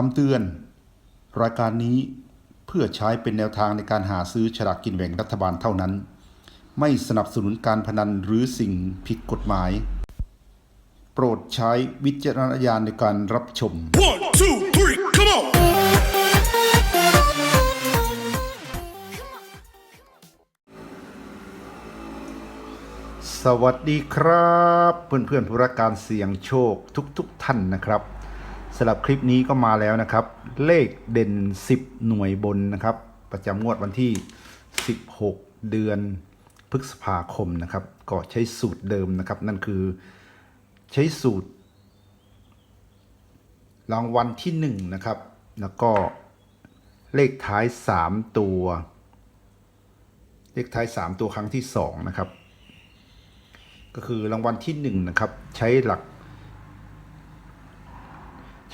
คำเตือน รายการนี้เพื่อใช้เป็นแนวทางในการหาซื้อฉลากกินแบ่งรัฐบาลเท่านั้น ไม่สนับสนุนการพนันหรือสิ่งผิดกฎหมาย โปรดใช้วิจารณญาณในการรับชม One, two, three, come on! สวัสดีครับ เพื่อนเพื่อนๆผู้รักการเสี่ยงโชคทุกๆทท่านนะครับ สำหรับคลิปนี้ก็มาแล้วนะครับ เลขเด่น 10 หน่วยบนนะครับ ประจำงวดวันที่ 16 เดือนพฤษภาคมนะครับ ก็ใช้สูตรเดิมนะครับ นั่นคือใช้สูตร รางวัลที่1นะครับ แล้วก็เลขท้าย 3 ตัว เลขท้าย 3 ตัวครั้งที่2นะครับ ก็คือรางวัลที่หนึ่งนะครับ ใช้หลัก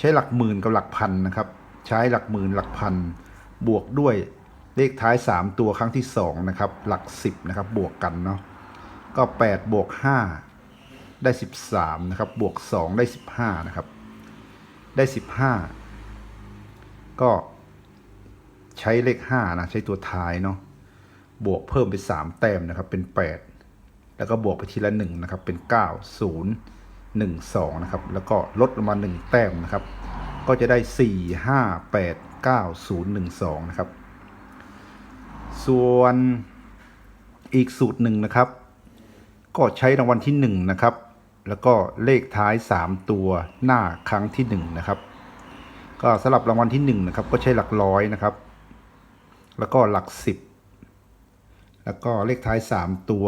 ช้หลักหมื่นกับหลักพันนะครับ ใช้หลักหมื่นหลักพัน บวกด้วยเลขท้าย 3 ตัวครั้งที่2นะครับ หลัก 10นะครับ บวกกันเนาะ ก็ 8 บวก 5 ได้ 13นะครับ บวก 2 ได้ 15นะครับ ได้ 15 ก็ใช้เลข5นะ ใช้ตัวท้ายเนาะ บวกเพิ่มไป 3 แต้มนะครับ เป็น 8 แล้วก็บวกไปทีละหนึ่งนะครับ เป็น 9 0 1 2 นะครับ แล้วก็ลดลงมา 1 แต้มนะครับ ก็จะได้ 4 5 8 9 0 1 2 นะครับ ส่วนอีกสูตรหนึ่งนะครับ ก็ใช้รางวัลที่ 1 นะครับ แล้วก็เลขท้าย 3 ตัวหน้าครั้งที่ 1 นะครับ ก็สำหรับรางวัลที่ 1 นะครับ ก็ใช้หลักร้อยนะครับ แล้วก็หลัก 10 แล้วก็เลขท้าย 3 ตัว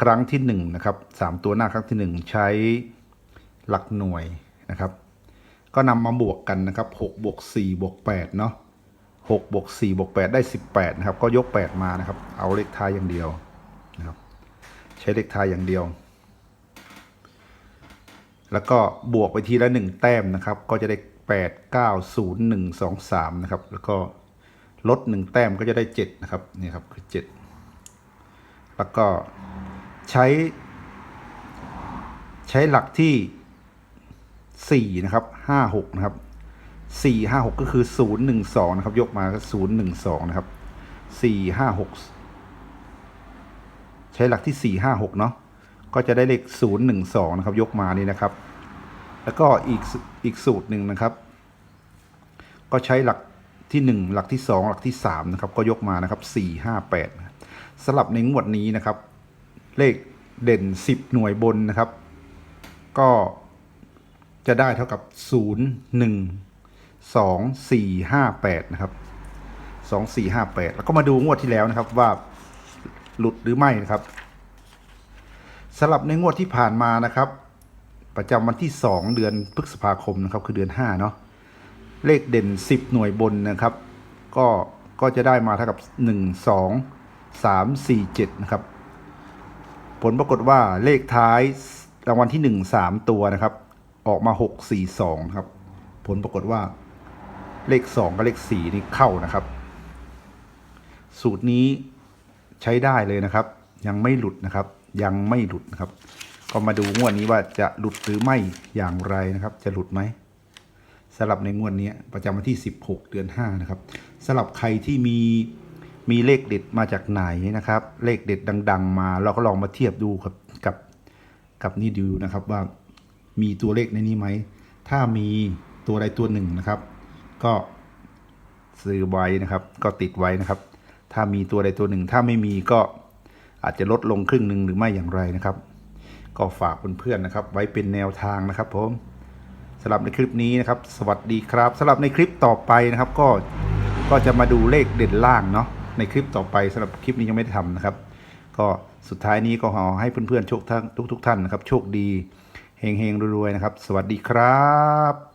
ครั้งที่หนึ่งนะครับสามตัวหน้าครั้งที่หนึ่งใช้หลักหน่วยนะครับ ก็นำมาบวกกันนะครับหกบวกสี่บวกแปดเนาะหกบวกสี่บวกแปดได้สิบแปดนะครับ ก็ยกแปดมานะครับ เอาเลขท้ายอย่างเดียวนะครับ ใช้เลขท้ายอย่างเดียว แล้วก็บวกไปทีละหนึ่งแต้มนะครับ ก็จะได้แปดเก้าศูนย์หนึ่งสองสามนะครับ แล้วก็ลดหนึ่งแต้มก็จะได้เจ็ดนะครับ นี่ครับคือเจ็ดแล้วก็ ใช้ ใช้หลักที่ 4 นะครับ 56 นะครับ 4 5 6 ก็คือ 0 1 2 นะครับ ยกมาก็0 1 2 นะครับ 4 5 6 ใช้หลักที่ 4 5 6 เนาะก็จะได้เลข 0 1 2 นะครับ ยกมานี่นะครับ แล้วก็อีกอีกสูตรหนึ่งนะครับ ก็ใช้หลักที่ 1 หลักที่ 2 หลักที่ 3 นะครับ ก็ยกมานะครับ 4 5 8นะครับสลับในงวดนี้นะครับ เลขเด่น 10 หน่วยบนนะครับ ก็จะได้เท่ากับ 0 1 2 4 5 8 นะครับ 2 4 5 8 แล้วก็มาดูงวดที่แล้วนะครับว่าหลุดหรือไม่นะครับสำหรับในงวดที่ผ่านมานะครับ ประจำวันที่ 2 เดือนพฤษภาคมนะครับคือเดือน 5 เนาะเลขเด่น 10 หน่วยบนนะครับ ก็ก็จะได้มาเท่ากับ 1 2 3 4 7 นะครับ ผลปรากฏว่าเลขท้ายรางวัลที่หนึ่งสามตัวนะครับ ออกมาหกสี่สองครับ ผลปรากฏว่า เลขสองกับเลขสี่นี่เข้านะครับ สูตรนี้ใช้ได้เลยนะครับ ยังไม่หลุดนะครับ ยังไม่หลุดนะครับ ก็มาดูงวดนี้ว่าจะหลุดหรือไม่อย่างไรนะครับ จะหลุดไหมสำหรับในงวดนี้ประจำวันที่ 16 เดือน 5 นะครับสำหรับใครที่มี มีเลขเด็ดมาจากไหนนะครับ เลขเด็ดดัง ๆ มาเราก็ลองมาเทียบดูครับกับกับนี่ดูนะครับว่ามีตัวเลขในนี้ไหม ถ้ามีตัวใดตัวหนึ่งนะครับ ก็ซื้อไว้นะครับ ก็ติดไว้นะครับ ถ้ามีตัวใดตัวหนึ่ง ถ้าไม่มีก็อาจจะลดลงครึ่งหนึ่งหรือไม่อย่างไรนะครับ ก็ฝากเพื่อนๆนะครับ ไว้เป็นแนวทางนะครับผมสำหรับในคลิปนี้นะครับ สวัสดีครับสำหรับในคลิปต่อไปนะครับ ก็ก็จะมาดูเลขเด่นล่างเนาะ ในคลิปต่อไปสำหรับคลิปนี้ยังไม่ได้ทำนะครับ ก็สุดท้ายนี้ก็ขอให้เพื่อนๆโชคทั้งทุกๆท่านนะครับ โชคดีเฮงๆรวยๆนะครับ สวัสดีครับ